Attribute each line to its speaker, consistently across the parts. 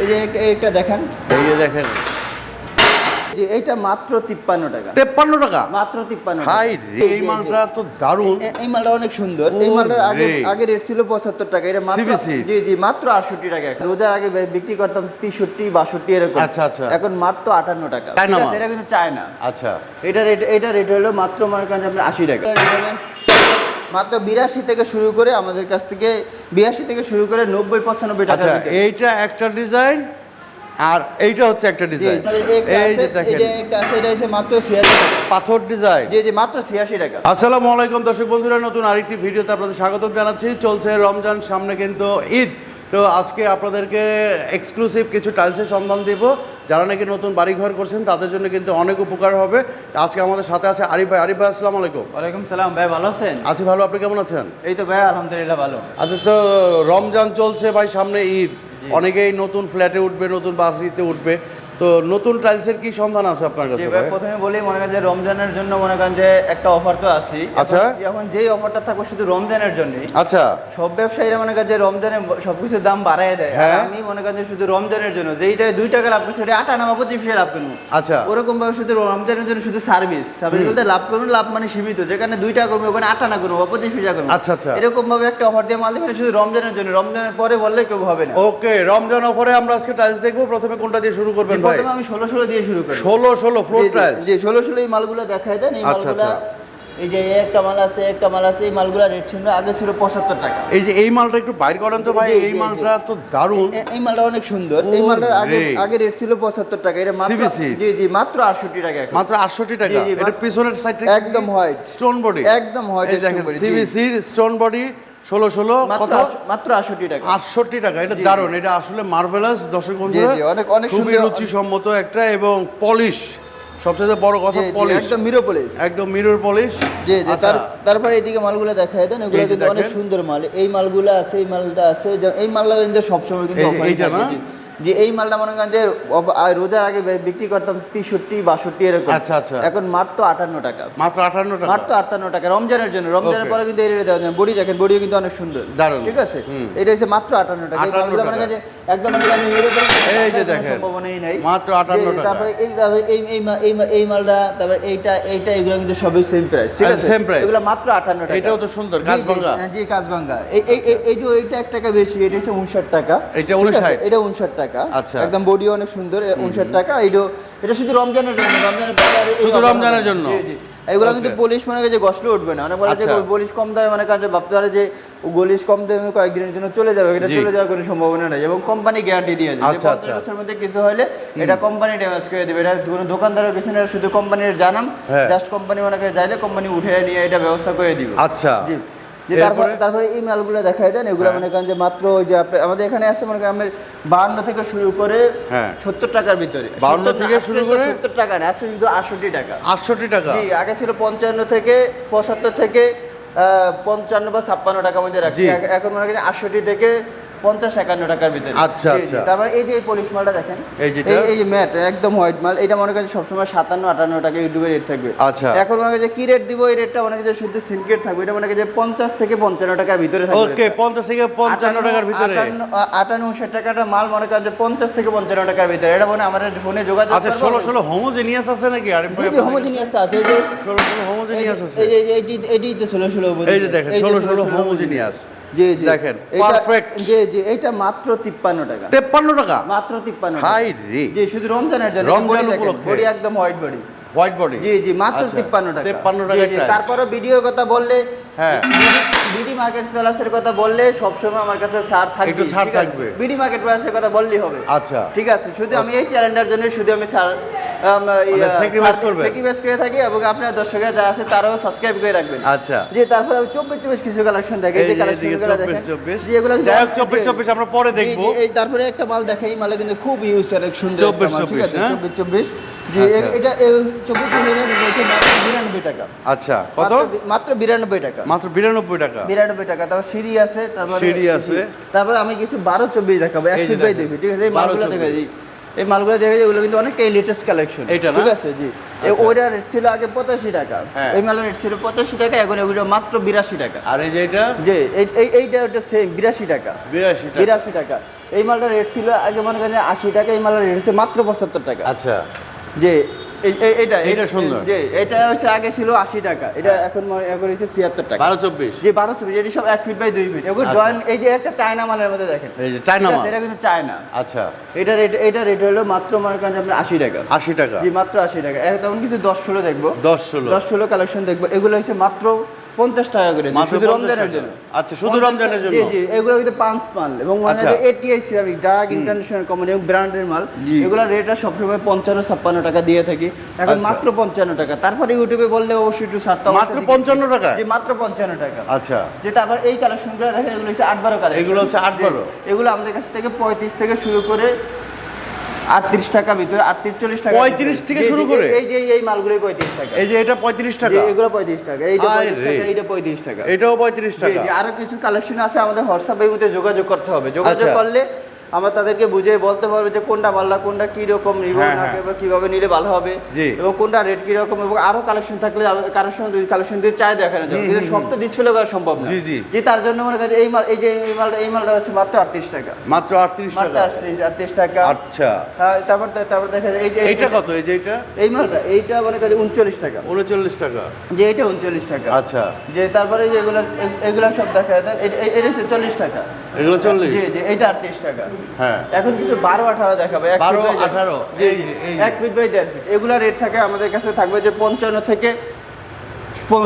Speaker 1: এই যে এটা- দেখেন।
Speaker 2: এই যে দেখেন।
Speaker 1: যে এটা মাত্র তিপ্পান্ন টাকা।
Speaker 2: তেপ্পান্ন টাকা?
Speaker 1: মাত্র তিপ্পান্ন
Speaker 2: হাই এই মালটা তো দারুণ।
Speaker 1: এই মালটা অনেক সুন্দর। এই
Speaker 2: ও
Speaker 1: মালটার আগে আগে রেট ছিল পঁচাত্তর টাকা। এটা মাত্র জি জি মাত্র আটষট্টি টাকা। রোজার আগে বিক্রি করতাম তেষট্টি বাষট্টি এরকম।
Speaker 2: আচ্ছা, আচ্ছা।
Speaker 1: এখন মাত্র আটান্ন টাকা। এটা কিন্তু চায় না
Speaker 2: আচ্ছা।
Speaker 1: এটা রেট এটা রেট হলো মাত্র মনে করেন আপনার আশি টাকা। মাত্র বিরাশি থেকে শুরু করে আমাদের কাছ থেকে বিরাশি থেকে শুরু করে নব্বই পঁচানব্বই টাকা
Speaker 2: আচ্ছা এইটা একটা ডিজাইন আর এইটা হচ্ছে একটা ডিজাইন এই যে দেখেন।
Speaker 1: মাত্র ছিয়াশি টাকা।
Speaker 2: পাথর ডিজাইন
Speaker 1: জি জি মাত্র ছিয়াশি টাকা।
Speaker 2: আসসালামু আলাইকুম দর্শক বন্ধুরা নতুন আরেকটি ভিডিওতে আপনাদের স্বাগত জানাচ্ছি। চলছে রমজান সামনে কিন্তু ঈদ। তো আজকে আপনাদেরকে এক্সক্লুসিভ কিছু টাইলসের সন্ধান দেব। যারা নাকি নতুন বাড়ি ঘর করছেন তাদের জন্য কিন্তু অনেক উপকার হবে। আজকে আমাদের সাথে আছে আরিফ ভাই। আরিফ ভাই আসসালাম আলাইকুম।
Speaker 1: ওয়ালাইকুম সালাম। ভাই ভালো আছেন?
Speaker 2: আছি ভালো। আপনি কেমন আছেন?
Speaker 1: এই তো ভাই আলহামদুলিল্লাহ ভালো।
Speaker 2: আচ্ছা তো রমজান চলছে ভাই সামনে ঈদ। অনেকেই নতুন ফ্ল্যাটে উঠবে নতুন বাড়িতে উঠবে। তো নতুন টাইলসের কি সন্ধান আছে আপনার কাছে
Speaker 1: ভাই? প্রথমে বলি মনে করেন যে রমজানের জন্য মনে করেন যে একটা অফার তো আছে
Speaker 2: আচ্ছা।
Speaker 1: এখন যেই অফারটা থাকবে শুধু রমজানের জন্য
Speaker 2: আচ্ছা।
Speaker 1: সব ব্যবসায়ীরা মনে করেন যে রমজানে সবকিছুর দাম বাড়ায় দেয়।
Speaker 2: হ্যাঁ।
Speaker 1: আমি মনে করেন যে শুধু রমজানের জন্য যেইটায় দুই টাকা লাভ করছি ওটা আটা নামা পঁচিশ লাভ করব
Speaker 2: আচ্ছা।
Speaker 1: ওরকম ভাবে শুধু রমজানের জন্য শুধু সার্ভিস সার্ভিস বলতে লাভ করুন লাভ মানে সীমিত। যেখানে দুই টাকা করবে ওখানে আটা না করব বা পঁচিশ পয়সা করব
Speaker 2: আচ্ছা, আচ্ছা।
Speaker 1: এরকম ভাবে একটা অফার দিয়ে মাল দেবে শুধু রমজানের জন্য। রমজানের পরে বললে কেউ হবে না।
Speaker 2: ওকে রমজান অফারে আমরা আজকে টাইলস দেখব। প্রথমে কোনটা দিয়ে শুরু করবেন
Speaker 1: প্রথমে আমি ষোলো ষোলো দিয়ে শুরু করি।
Speaker 2: ষোলো ষোলো ফ্লোর
Speaker 1: জি, জি,
Speaker 2: টাইলস
Speaker 1: জি ষোলো ষোলো এই মালগুলো দেখাই দেন এই
Speaker 2: আচ্ছা,
Speaker 1: মালগুলা
Speaker 2: আচ্ছা।
Speaker 1: এই যে একটা মাল আছে একটা মাল আছে এই মালগুলা রেট ছিল আগে ছিল পঁচাত্তর টাকা।
Speaker 2: এই যে এই মালটা একটু বাইর করেন তো ভাই এই মালটা তো দারুণ।
Speaker 1: এই মালটা অনেক সুন্দর। এই
Speaker 2: ও
Speaker 1: মালটার আগে আগে রেট ছিল পঁচাত্তর টাকা। এটা মাত্র? জি জি মাত্র আটষট্টি টাকা।
Speaker 2: মাত্র আটষট্টি টাকা। এটা পিছনের সাইডটা
Speaker 1: একদম হোয়াইট
Speaker 2: স্টোন বডি
Speaker 1: একদম
Speaker 2: দেখেন
Speaker 1: body,
Speaker 2: স্টোন বডি ষোলো ষোলো
Speaker 1: মাত্র
Speaker 2: কত?
Speaker 1: মাত্র আটষট্টি টাকা।
Speaker 2: আটষট্টি টাকা এটা দারুণ এটা আসলে মার্ভেলাস দর্শক
Speaker 1: অনেক- অনেক
Speaker 2: খুবই রুচিসম্মত একটা এবং পলিশ সবচেয়ে বড় কথা পলিশ
Speaker 1: একদম মিরোপলিশ
Speaker 2: একদম মিরর পলিশ
Speaker 1: জি জি তার তারপরে এইদিকে মালগুলো দেখায় দেন এগুলো
Speaker 2: আচ্ছা। এই
Speaker 1: কিন্তু অনেক সুন্দর মাল। এই মালগুলো আছে এই মালটা আছে এই মালটা কিন্তু সবসময় কিন্তু
Speaker 2: এই যে-
Speaker 1: offer এ
Speaker 2: এইটা
Speaker 1: থাকে,
Speaker 2: না?
Speaker 1: যে এই মালটা মনে করেন যে রোজার আগে বিক্রি করতাম তেষট্টি বাষট্টি এরকম।
Speaker 2: আচ্ছা, আচ্ছা।
Speaker 1: এখন মাত্র আটান্ন টাকা।
Speaker 2: মাত্র আটান্ন টাকা?
Speaker 1: মাত্র আটান্ন টাকা। রমজানের জন্য। রমজানের পরে কিন্তু এই রেটে দেওয়া যায়। বডি দেখেন বডিও কিন্তু অনেক সুন্দর।
Speaker 2: দারুণ।
Speaker 1: ঠিক আছে? এটা হচ্ছে মাত্র আটান্ন টাকা। এই
Speaker 2: 58
Speaker 1: মালগুলো মনে একদম
Speaker 2: এই যে দেখেন।
Speaker 1: সম্ভাবনাই নাই।
Speaker 2: মাত্র 58
Speaker 1: জি,
Speaker 2: টাকা।
Speaker 1: তারপরে এই এই এই এই মালটা তারপরে এইটা এইটা এগুলো কিন্তু সবই সেম প্রাইস ঠিক
Speaker 2: আচ্ছা,
Speaker 1: আছে?
Speaker 2: same price।
Speaker 1: এগুলো মাত্র আটান্ন টাকা।
Speaker 2: এটাও তো সুন্দর, কাঁচ
Speaker 1: জি,
Speaker 2: ভাঙা।
Speaker 1: হ্যাঁ, এই এই এই- এইটা এইটা এক টাকা বেশি এটা হচ্ছে উনষাট টাকা। আছে?
Speaker 2: 59
Speaker 1: এটা উনষাট টাকা।
Speaker 2: আচ্ছা।
Speaker 1: একদম বডিও অনেক সুন্দর উনষাট টাকা। এইটা এটা শুধু রমজানের জন্য রমজানের
Speaker 2: শুধু রমজানের জন্য?
Speaker 1: এগুলো কিন্তু. পলিশ মানে যে গসলে উঠবে না। অনেক বলে যে
Speaker 2: আচ্ছা।
Speaker 1: পলিশ কম দামে মানে কাজে ভাবতে পারে যে গলিশ কম দামে কয়েকদিনের জন্য চলে যাবে। এটা চলে যাওয়ার কোনো সম্ভাবনা নেই এবং কোম্পানি গ্যারান্টি দিয়ে দেয়
Speaker 2: আচ্ছা, আচ্ছা।
Speaker 1: বছরের মধ্যে কিছু হলে এটা কোম্পানি ড্যামেজ করে দেবে। এটা কোনো দোকানদারের কিছু না শুধু কোম্পানির জানাম। জাস্ট কোম্পানি মনে যাইলে কোম্পানি উঠে নিয়ে এটা ব্যবস্থা করে দিবে।
Speaker 2: আচ্ছা।
Speaker 1: জি। তারপরে তারপরে এই মালগুলো দেখাই দেন এগুলো
Speaker 2: হ্যাঁ।
Speaker 1: মনে করেন যে মাত্র ওই যে আপনি- আমাদের এখানে আছে মনে করেন বাহান্ন থেকে শুরু করে
Speaker 2: হ্যাঁ।
Speaker 1: সত্তর টাকার ভিতরে
Speaker 2: 52
Speaker 1: 70
Speaker 2: থেকে শুরু করে?
Speaker 1: সত্তর টাকা না আজকে শুধু আটষট্টি টাকা
Speaker 2: আটষট্টি টাকা
Speaker 1: জি আগে ছিল পঞ্চান্ন থেকে পঁচাত্তর থেকে আহ, পঞ্চান্ন বা ছাপ্পান্ন টাকার মধ্যে রাখছি এখন- এখন মনে করেন আটষট্টি থেকে পঞ্চাশ একান্ন টাকার ভিতরে।
Speaker 2: আচ্ছা। আচ্ছা।
Speaker 1: তারপরে এই যে এই পলিশ মালটা দেখেন
Speaker 2: এই?
Speaker 1: এই যে ম্যাট একদম হোয়াইট মাল এটা মনে করেন সবসময় সাতান্ন আটান্ন টাকা ইউটিউবে রেট থাকবে।
Speaker 2: আচ্ছা।
Speaker 1: এখন মনে যে কি রেট দিব এই রেটটা মনে যে শুধু সিনকেট থাকবে এটা মনে যে পঞ্চাশ থেকে পঞ্চান্ন টাকার ভিতরে থাকবে।
Speaker 2: ওকে পঞ্চাশ থেকে পঞ্চান্ন টাকার ভিতরে।
Speaker 1: আটান্ন উনষাট টাকাটা মাল মনে করেন যে পঞ্চাশ থেকে পঞ্চান্ন টাকার ভিতরে। এটা মনে আমাদের ফোনে যোগাযোগ
Speaker 2: আচ্ছা ষোলো ষোলো হোমোজেনিয়াস আছে নাকি? আর
Speaker 1: টা আছে,
Speaker 2: ষোলো ষোলো হোমোজেনিয়াস আছে।
Speaker 1: এই যে- এটিই তো ষোলো ষোলো
Speaker 2: এই যে দেখেন ষোলো ষোলো হোমোজেনিয়াস
Speaker 1: জি জি।
Speaker 2: দেখেন, perfect।
Speaker 1: জি জি এটা মাত্র তিপ্পান্ন টাকা।
Speaker 2: তেপ্পান্ন টাকা?
Speaker 1: মাত্র তিপ্পান্ন
Speaker 2: হাই রে।
Speaker 1: জি শুধু রমজানের জন্য।
Speaker 2: রমজান উপলক্ষে।
Speaker 1: বডি একদম হোয়াইট বডি
Speaker 2: হোয়াইট বডি
Speaker 1: জি জি মাত্র
Speaker 2: আচ্ছা,
Speaker 1: তিপ্পান্ন টাকা।
Speaker 2: 53
Speaker 1: জি,
Speaker 2: টাকার
Speaker 1: জি,
Speaker 2: price।
Speaker 1: তারপরে ভিডিওর কথা বললে
Speaker 2: হ্যাঁ।
Speaker 1: বিডি মার্কেট প্লাসের কথা বললে সবসময় আমার কাছে ছাড় থাকবে।
Speaker 2: একটু ছাড় থাকবে।
Speaker 1: বিডি মার্কেট প্লাসের কথা বললেই হবে।
Speaker 2: আচ্ছা।
Speaker 1: ঠিক আছে শুধু আমি এই জন্য শুধু আমি ছাড় করে থাকি এবং আপনার দর্শকরা যারা আছে তারাও সাবস্ক্রাইব করে রাখবেন।
Speaker 2: আচ্ছা।
Speaker 1: যে তারপরে আমি চব্বিশ চব্বিশ কিছু কালেকশন দেখে যে
Speaker 2: যে
Speaker 1: কালেকশন
Speaker 2: এদিকে
Speaker 1: গুলো
Speaker 2: 24,
Speaker 1: দেখেন
Speaker 2: 24 যাই হোক 24, 24 আমরা পরে
Speaker 1: জি,
Speaker 2: দেখব।
Speaker 1: এই তারপরে একটা মাল দেখে এই মালে কিন্তু খুব ইউজ অনেক সুন্দর একটা
Speaker 2: 24,
Speaker 1: মাল, ঠিক আছে?
Speaker 2: 24?
Speaker 1: চব্বিশ চব্বিশ জি
Speaker 2: আচ্ছা।
Speaker 1: এটা চব্বিশ বিরানব্বই টাকা।
Speaker 2: আচ্ছা কত?
Speaker 1: মাত্র বিরানব্বই টাকা।
Speaker 2: মাত্র বিরানব্বই টাকা।
Speaker 1: বিরানব্বই টাকা। তারপর সিঁড়ি আছে তারপরে
Speaker 2: সিঁড়ি আছে।
Speaker 1: তারপরে আমি কিছু বারো চব্বিশ দেখাবো এক ফিট বাই দেখবি ঠিক আছে? এই
Speaker 2: 12,
Speaker 1: মালগুলো দেখে এই এই মালগুলো দেখে যে এগুলো কিন্তু অনেকটাই লেটেস্ট কালেকশন
Speaker 2: এইটা না?
Speaker 1: ঠিক আছে? জি।
Speaker 2: আচ্ছা।
Speaker 1: রেট ছিল আগে পঁচাশি টাকা।
Speaker 2: হ্যাঁ।
Speaker 1: এই মালের রেট ছিল পঁচাশি টাকা এখন এগুলো মাত্র বিরাশি টাকা।
Speaker 2: আর এই যে এটা
Speaker 1: যে এই- এই- এইটা হচ্ছে সেম বিরাশি টাকা।
Speaker 2: বিরাশি টাকা।
Speaker 1: বিরাশি টাকা। এই মালটার রেট ছিল আগে মনে করেন আশি টাকা এই মালটার রেট হচ্ছে মাত্র পঁচাত্তর টাকা।
Speaker 2: আচ্ছা।
Speaker 1: যে এটা
Speaker 2: এইটা সুন্দর।
Speaker 1: যে এটা হচ্ছে আগে ছিল আশি টাকা এটা এখন এখন হচ্ছে ছিয়াত্তর টাকা।
Speaker 2: বারো চব্বিশ।
Speaker 1: যে বারো চব্বিশ এটি সব এক ফিট বাই দুই ফিট। এগুলো
Speaker 2: আচ্ছা।
Speaker 1: জয়েন এই যে একটা চায়না মালের মধ্যে দেখেন।
Speaker 2: এই যে চায়না মাল।
Speaker 1: এটা কিন্তু চায়না।
Speaker 2: আচ্ছা।
Speaker 1: এটা রেট এটা রেট হলো মাত্র মনে করেন আপনার আশি টাকা।
Speaker 2: আশি টাকা।
Speaker 1: জি মাত্র আশি টাকা। এখন তেমন কিছু দশ ষোলো দেখব।
Speaker 2: দশ ষোলো।
Speaker 1: দশ ষোলো কালেকশন দেখব। এগুলো হচ্ছে মাত্র পঞ্চাশ টাকা করে শুধু
Speaker 2: 50
Speaker 1: রমজানের জন্য
Speaker 2: আচ্ছা, শুধু রমজানের জন্য?
Speaker 1: জি এগুলো কিন্তু পাঁচ মাল এবং। এটিআই সিরামিক ডাক ইন্টারন্যাশনাল কোম্পানি এবং ব্র্যান্ডের মাল
Speaker 2: জি।
Speaker 1: এগুলোর রেট সবসময় পঞ্চান্ন ছাপ্পান্ন টাকা দিয়ে থাকি এখন
Speaker 2: আচ্ছা।
Speaker 1: মাত্র পঞ্চান্ন টাকা তারপরে ইউটিউবে বললে অবশ্যই একটু ছাড়তে
Speaker 2: মাত্র 55 টাকা?
Speaker 1: জি মাত্র পঞ্চান্ন টাকা
Speaker 2: আচ্ছা
Speaker 1: যেটা আবার এই কালেকশনগুলো দেখেন এগুলো হচ্ছে আট বারো কালেকশন
Speaker 2: এগুলো হচ্ছে আট বারো?
Speaker 1: এগুলো আমাদের কাছ থেকে পঁয়ত্রিশ থেকে শুরু করে আটত্রিশ টাকা ভিতরে আটত্রিশ চল্লিশ টাকা
Speaker 2: 35 থেকে শুরু করে?
Speaker 1: এই যে এই মালগুলো পঁয়ত্রিশ টাকা।
Speaker 2: এই যে এটা পঁয়ত্রিশ টাকা?
Speaker 1: এগুলো পঁয়ত্রিশ টাকা এইটা পঁয়ত্রিশ টাকা এইটা পঁয়ত্রিশ টাকা।
Speaker 2: এটাও পঁয়ত্রিশ টাকা?
Speaker 1: আরও কিছু কালেকশন আছে আমাদের হোয়াটসঅ্যাপের মধ্যে যোগাযোগ করতে হবে। যোগাযোগ
Speaker 2: আচ্ছা।
Speaker 1: করলে আমরা তাদেরকে বুঝিয়ে বলতে পারব যে কোনটা ভালো কোনটা কি রকম
Speaker 2: হ্যাঁ, হ্যাঁ।
Speaker 1: বা কীভাবে নিলে ভালো হবে। এবং কোনটা রেট কি রকম এবং আরও কালেকশন থাকলে কালেকশন কালেকশন দিয়ে চাই দেখানো যাবে কিন্তু সব তো ডিসপ্লে করা সম্ভব না। যে তার জন্য মনে করেন এই মাল এই যে এই মালটা এই মালটা হচ্ছে মাত্র আটত্রিশ টাকা।
Speaker 2: মাত্র আটত্রিশ
Speaker 1: মাত্র আটত্রিশ আটত্রিশ টাকা।
Speaker 2: আচ্ছা।
Speaker 1: হ্যাঁ, তারপর তারপর দেখা যায় এই যে
Speaker 2: এইটা কত? এই যে এইটা?
Speaker 1: এই মালটা এইটা মনে করেন উনচল্লিশ টাকা।
Speaker 2: উনচল্লিশ টাকা।
Speaker 1: যে এটা উনচল্লিশ টাকা।
Speaker 2: আচ্ছা।
Speaker 1: যে তারপরে যে এগুলো এগুলো সব দেখা যায়। এটা হচ্ছে চল্লিশ টাকা।
Speaker 2: এগুলো চল্লিশ?
Speaker 1: জি জি এটা আটত্রিশ টাকা।
Speaker 2: হ্যাঁ।
Speaker 1: এখন কিছু বারো আঠারো দেখাবে। এক
Speaker 2: 12,
Speaker 1: feet by দেড়-
Speaker 2: 18
Speaker 1: জি,
Speaker 2: এই যে, এই
Speaker 1: এক ফিট বাই দেড় ফিট এগুলো রেট থাকে আমাদের কাছে থাকবে যে পঞ্চান্ন থেকে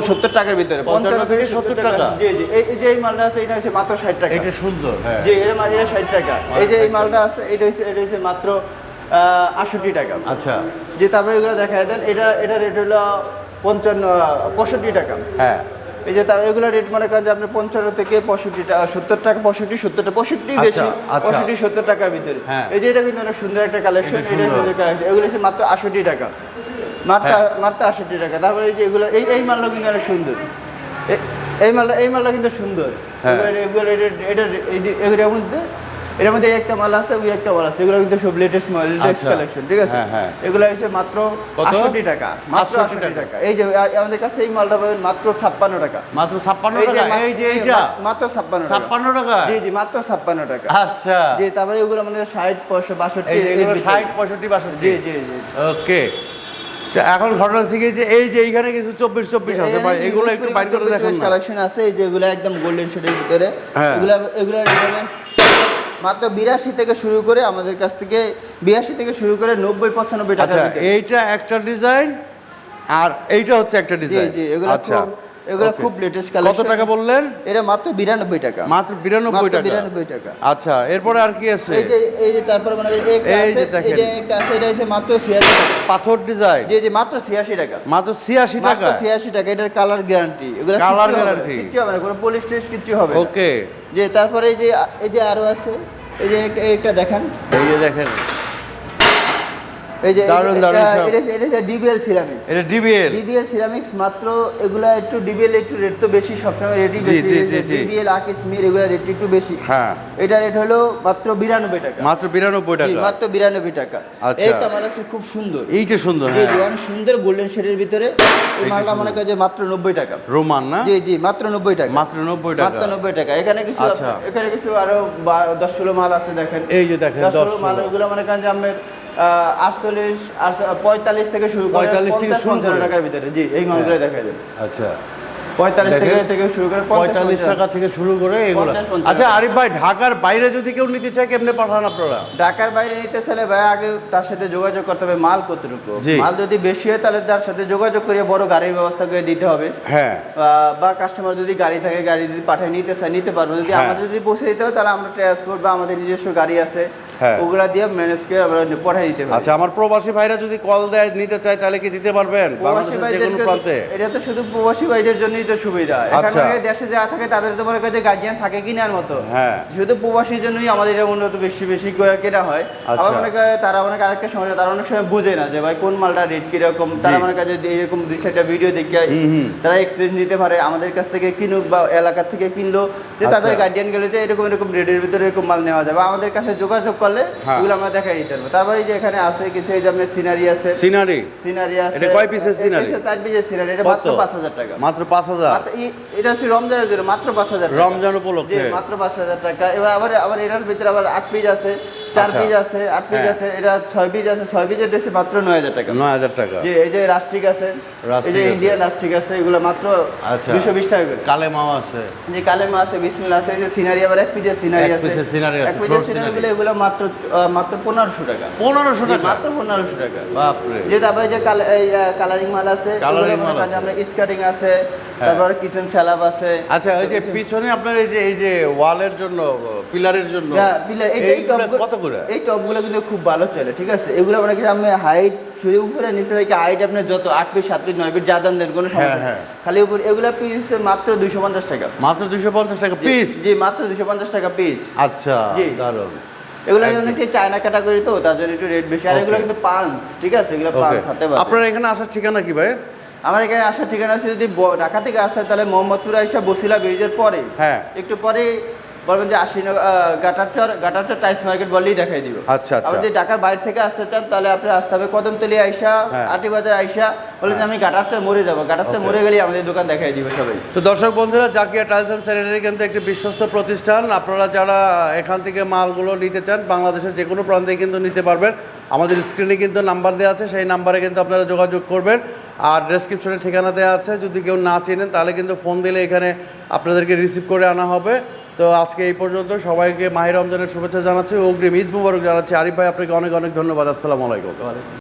Speaker 1: সত্তর টাকার ভিতরে।
Speaker 2: 55 থেকে 70 টাকা?
Speaker 1: জি জি। এই যে এই মালটা আছে এটা হচ্ছে মাত্র ষাট টাকা।
Speaker 2: এটা সুন্দর হ্যাঁ।
Speaker 1: জি এর মাল এটা ষাট টাকা। এই যে এই মালটা আছে এটা হচ্ছে এটা হচ্ছে মাত্র আটষট্টি টাকা।
Speaker 2: আচ্ছা।
Speaker 1: যে তারপরে এগুলো দেখা দেন এটা এটা রেট হলো পঞ্চান্ন পঁয়ষট্টি টাকা।
Speaker 2: হ্যাঁ।
Speaker 1: এই যে তার এগুলো রেট মনে করেন যে আপনি পঞ্চান্ন থেকে পঁয়ষট্টি টাকা সত্তর টাকা পঁয়ষট্টি সত্তর টাকা পঁয়ষট্টি
Speaker 2: আচ্ছা,
Speaker 1: বেশি
Speaker 2: আচ্ছা।
Speaker 1: পঁয়ষট্টি সত্তর টাকার ভিতরে
Speaker 2: হ্যাঁ।
Speaker 1: এই যে এটা কিন্তু অনেক সুন্দর একটা কালেকশন
Speaker 2: এটা
Speaker 1: এটা
Speaker 2: সুন্দর।
Speaker 1: সুন্দর কালেকশন এগুলো হচ্ছে মাত্র আষট্টি টাকা মাত্র
Speaker 2: হ্যাঁ।
Speaker 1: মাত্র আষট্টি টাকা তারপরে এই যে এগুলো এই এই মালটা কিন্তু অনেক সুন্দর এই মালটা এই মালটা কিন্তু সুন্দর
Speaker 2: হ্যাঁ।
Speaker 1: এগুলো- এগুলো এটা এটা এগুলোর মধ্যে এর মধ্যে একটা মাল আছে ওই একটা মাল আছে। এগুলো কিন্তু সব লেটেস্ট মাল লেটেস্ট। কালেকশন ঠিক আছে?
Speaker 2: হ্যাঁ, হ্যাঁ।
Speaker 1: এগুলো হচ্ছে মাত্র
Speaker 2: কত?
Speaker 1: আটষট্টি টাকা মাত্র
Speaker 2: 68
Speaker 1: আটষট্টি
Speaker 2: টাকা।
Speaker 1: এই যে আমাদের কাছে এই মালটা পাবেন মাত্র ছাপ্পান্ন টাকা।
Speaker 2: মাত্র ছাপ্পান্ন
Speaker 1: এই যে
Speaker 2: টাকা? এই যে এইটা?
Speaker 1: মাত্র টাকা। জি জি মাত্র ছাপ্পান্ন টাকা।
Speaker 2: আচ্ছা।
Speaker 1: জি তারপরে মানে
Speaker 2: এগুলো বাষট্টি।
Speaker 1: জি জি জি
Speaker 2: ওকে। এখন ঘটনা শিখেছে এই যে এইখানে কিছু চব্বিশ চব্বিশ আছে ভাই এগুলো একটু বাইর করে দেখুন
Speaker 1: কালেকশন আছে এই যে এগুলো একদম গোল্ডেন শেডের ভিতরে।
Speaker 2: হ্যাঁ।
Speaker 1: এগুলো এগুলো মাত্র বিরাশি থেকে শুরু করে আমাদের কাছ থেকে বিরাশি থেকে শুরু করে নব্বই পঁচানব্বই টাকা
Speaker 2: আচ্ছা এইটা একটা ডিজাইন আর এইটা হচ্ছে একটা ডিজাইন।
Speaker 1: জি এগুলো
Speaker 2: আচ্ছা।
Speaker 1: এগুলো খুব লেটেস্ট
Speaker 2: কত টাকা বললেন?
Speaker 1: এটা মাত্র বিরানব্বই টাকা।
Speaker 2: মাত্র বিরানব্বই
Speaker 1: মাত্র
Speaker 2: টাকা।
Speaker 1: বিরানব্বই টাকা।
Speaker 2: আচ্ছা এরপরে আর কি আছে?
Speaker 1: এই যে এই যে তারপরে মানে এই একটা আছে যে একটা আছে এটা হচ্ছে মাত্র ছিয়াশি টাকা।
Speaker 2: পাথর ডিজাইন।
Speaker 1: জি জি মাত্র ছিয়াশি টাকা।
Speaker 2: মাত্র ছিয়াশি
Speaker 1: মাত্র
Speaker 2: টাকা?
Speaker 1: ছিয়াশি টাকা এটার কালার গ্যারান্টি এগুলো না,
Speaker 2: guarantee।
Speaker 1: কিচ্ছু হবে না কোনো পলিশ টেস্ট কিচ্ছু হবে
Speaker 2: ওকে
Speaker 1: যে তারপরে এই যে এই যে আরও আছে এই যে একটা- দেখেন।
Speaker 2: এই যে দেখেন।
Speaker 1: এই যে
Speaker 2: দারুণ, দারুণ
Speaker 1: এটা এটা ডিবিএল সিরামিক্স
Speaker 2: এটা ডিবিএল
Speaker 1: ডিবিএল সিরামিক্স মাত্র এগুলা একটু ডিবিএল একটু রেট তো বেশি সবসময় রেটই
Speaker 2: জি, জি,
Speaker 1: বেশি
Speaker 2: জি, জি।
Speaker 1: ডিবিএল আকিস মির এগুলা রেট একটু বেশি।
Speaker 2: হ্যাঁ।
Speaker 1: এটা রেট হলো মাত্র বিরানব্বই টাকা।
Speaker 2: মাত্র বিরানব্বই
Speaker 1: জি,
Speaker 2: টাকা।
Speaker 1: মাত্র বিরানব্বই টাকা।
Speaker 2: আচ্ছা।
Speaker 1: এইটা আমার কাছে খুব সুন্দর।
Speaker 2: এইটা সুন্দর হ্যাঁ।
Speaker 1: সুন্দর গোল্ডেন শেডের ভিতরে এই মালটা মনে। করে যে মাত্র নব্বই টাকা।
Speaker 2: রোমান না?
Speaker 1: জি জি মাত্র নব্বই টাকা।
Speaker 2: মাত্র নব্বই টাকা।
Speaker 1: মাত্র টাকা। এখানে কিছু
Speaker 2: আচ্ছা।
Speaker 1: এখানে কিছু আরও দশ ষোলো মাল আছে দেখেন।
Speaker 2: এই যে দেখেন,
Speaker 1: মাল
Speaker 2: ষোলো।
Speaker 1: মনে করেন যে আপনার আটচল্লিশ পঁয়তাল্লিশ থেকে শুরু পঁয়তাল্লিশ
Speaker 2: 45 থেকে
Speaker 1: পঞ্চান্ন টাকার ভিতরে। জি এই
Speaker 2: হ্যাঁ।
Speaker 1: দেখা যায়
Speaker 2: আচ্ছা।
Speaker 1: পঁয়তাল্লিশ থেকে থেকে শুরু করে
Speaker 2: পঁয়তাল্লিশ টাকা থেকে শুরু করে এগুলো। আচ্ছা আরিফ ভাই ঢাকার বাইরে যদি কেউ নিতে চায় কেমনে পাঠান আপনারা?
Speaker 1: ঢাকার বাইরে নিতে চাইলে ভাই আগে তার সাথে যোগাযোগ করতে হবে মাল কতটুকু। মাল যদি বেশি হয় তাহলে তার সাথে যোগাযোগ করে বড় গাড়ির ব্যবস্থা করে দিতে হবে।
Speaker 2: হ্যাঁ।
Speaker 1: বা কাস্টমার যদি গাড়ি থাকে গাড়ি যদি পাঠিয়ে নিতে চায় নিতে পারব। যদি
Speaker 2: হ্যাঁ।
Speaker 1: আমাদের যদি পৌঁছে দিতে হয় তাহলে আমরা ট্রান্সপোর্ট বা আমাদের নিজস্ব গাড়ি আছে
Speaker 2: হ্যাঁ।
Speaker 1: ওগুলা দিয়ে ম্যানেজ করে আমরা পাঠিয়ে দিতে পারি।
Speaker 2: আচ্ছা আমার প্রবাসী ভাইরা যদি কল দেয় নিতে চায় তাহলে কি দিতে পারবেন?
Speaker 1: প্রবাসী
Speaker 2: বাংলাদেশের যে কোনো প্রান্তে?
Speaker 1: এটা তো শুধু প্রবাসী ভাইদের জন্যই তো সুবিধা।
Speaker 2: আচ্ছা।
Speaker 1: এখানে দেশে যা থাকে তাদের তো মনে করে গার্জিয়ান থাকে কিনার মতো।
Speaker 2: হ্যাঁ।
Speaker 1: শুধু প্রবাসীর জন্যই আমাদের এটা মূলত বেশি বেশি করে কেনা হয়।
Speaker 2: আচ্ছা।
Speaker 1: আবার মনে করে তারা অনেক আরেকটা সমস্যা তারা অনেক সময় বুঝে না যে ভাই কোন মালটা রেট কীরকম? তারা মনে করে এরকম দুই চারটা ভিডিও দেখে তারা এক্সপিরিয়েন্স নিতে পারে আমাদের কাছ থেকে কিনুক বা এলাকা থেকে কিনলো যে তাদের
Speaker 2: আচ্ছা।
Speaker 1: গার্ডিয়ান গেলে যে এরকম এরকম রেটের ভিতরে এরকম মাল নেওয়া যাবে আমাদের কাছে যোগাযোগ করলে
Speaker 2: হ্যাঁ।
Speaker 1: ওগুলো আমরা দেখাই দিতে পারব। তারপরে এই যে এখানে আছে কিছু এই যে সিনারি আছে।
Speaker 2: সিনারি
Speaker 1: সিনারি আছে।
Speaker 2: এটা কয় piece-এর scenery?
Speaker 1: চার পিসের সিনারি এটা মাত্র পাঁচ হাজার টাকা।
Speaker 2: মাত্র পাঁচ হাজার।
Speaker 1: এটা হচ্ছে রমজানের জন্য মাত্র পাঁচ হাজার
Speaker 2: রমজান উপলক্ষে।
Speaker 1: মাত্র পাঁচ হাজার টাকা। এবার আবার আবার এটার ভিতরে আবার আট পিস আছে। চার
Speaker 2: আচ্ছা।
Speaker 1: পিস আছে আট পিস
Speaker 2: হ্যাঁ।
Speaker 1: আছে এটা ছয় পিস আছে ছয় পিসের ড্রেসে মাত্র নয় হাজার টাকা।
Speaker 2: নয় হাজার টাকা।
Speaker 1: যে এই যে রাস্টিক আছে এই যে ইন্ডিয়ান রাস্টিক আছে এগুলো মাত্র
Speaker 2: আচ্ছা।
Speaker 1: দুশো বিশ টাকা করে।
Speaker 2: কালে মাও আছে।
Speaker 1: যে কালেমা আছে বিসমিল্লা আছে এই যে সিনারি আবার এক পিসের সিনারি আছে।
Speaker 2: scenery আছে,
Speaker 1: এক পিসের
Speaker 2: floor
Speaker 1: সিনারি গুলো এগুলো মাত্র মাত্র পনেরোশো টাকা।
Speaker 2: পনেরোশো টাকা?
Speaker 1: মাত্র পনেরোশো টাকা।
Speaker 2: বাপরে।
Speaker 1: যে তারপরে যে কালারিং মাল আছে মনে
Speaker 2: মাল আছে। হ্যাঁ।
Speaker 1: আমরা স্কার্টিং আছে তারপর কিচেন স্যালাব আছে।
Speaker 2: আচ্ছা ওই যে পিছনে আপনার এই যে এই যে ওয়ালের জন্য পিলারের জন্য
Speaker 1: হ্যাঁ, এই- এই
Speaker 2: এইগুলো
Speaker 1: টপগুলো- এই টপগুলো কিন্তু খুব ভালো চলে ঠিক আছে? এগুলো মানে কি আপনি হাইট শুধু উপরে নিচে রেখে হাইট আপনি যত আট ফিট সাত ফিট নয় ফিট যা দাম দেন কোনো সমস্যা
Speaker 2: হ্যাঁ।
Speaker 1: খালি উপরে এগুলো পিস মাত্র দুইশো পঞ্চাশ টাকা।
Speaker 2: মাত্র দুশো পঞ্চাশ টাকা পিস
Speaker 1: জি মাত্র দুশো পঞ্চাশ টাকা পিস
Speaker 2: আচ্ছা
Speaker 1: জি।
Speaker 2: দারুণ।
Speaker 1: এগুলো। অনেকটি চায়না ক্যাটাগরি তো তার জন্য একটু রেট বেশি। আর এগুলো কিন্তু পাঁচ ঠিক আছে? এগুলো পাঁচ হাতে।
Speaker 2: আপনার এখানে আসার ঠিকানা কি ভাই?
Speaker 1: আমার এখানে আসার ঠিকানা আছে যদি ঢাকা থেকে আসতে হয় তাহলে মোহাম্মদপুর আইসা বসিলা ব্রিজের পরে।
Speaker 2: হ্যাঁ।
Speaker 1: একটু পরে বলবেন যে আশি গাটারচর গাটারচর টাইস মার্কেট বললেই দেখাই দিব।
Speaker 2: আচ্ছা, আচ্ছা।
Speaker 1: যদি ঢাকার বাইরে থেকে আসতে চান তাহলে আপনি আসতে হবে কদমতলি আইসা
Speaker 2: হ্যাঁ।
Speaker 1: আটি আইসা বলে যে আমি গাটারচর মরে যাব। গাটারচর. মরে গেলেই আমাদের দোকান দেখাই দিব সবাই।
Speaker 2: তো দর্শক বন্ধুরা জাকিয়া টাইলস অ্যান্ড স্যানিটারি কিন্তু একটি বিশ্বস্ত প্রতিষ্ঠান। আপনারা যারা এখান থেকে মালগুলো নিতে চান বাংলাদেশের যে কোনো প্রান্তে কিন্তু নিতে পারবেন। আমাদের স্ক্রিনে কিন্তু নাম্বার দেওয়া আছে সেই নাম্বারে কিন্তু আপনারা যোগাযোগ করবেন। আর ডেসক্রিপশনে ঠিকানা দেওয়া আছে। যদি কেউ না চেনেন তাহলে কিন্তু ফোন দিলে এখানে আপনাদেরকে রিসিভ করে আনা হবে। তো আজকে এই পর্যন্ত সবাইকে মাহির রমজানের শুভেচ্ছা জানাচ্ছি, অগ্রিম ঈদ মুবারক জানাচ্ছি। আরিফ ভাই, আপনাকে অনেক অনেক ধন্যবাদ। আসসালামু আলাইকুম।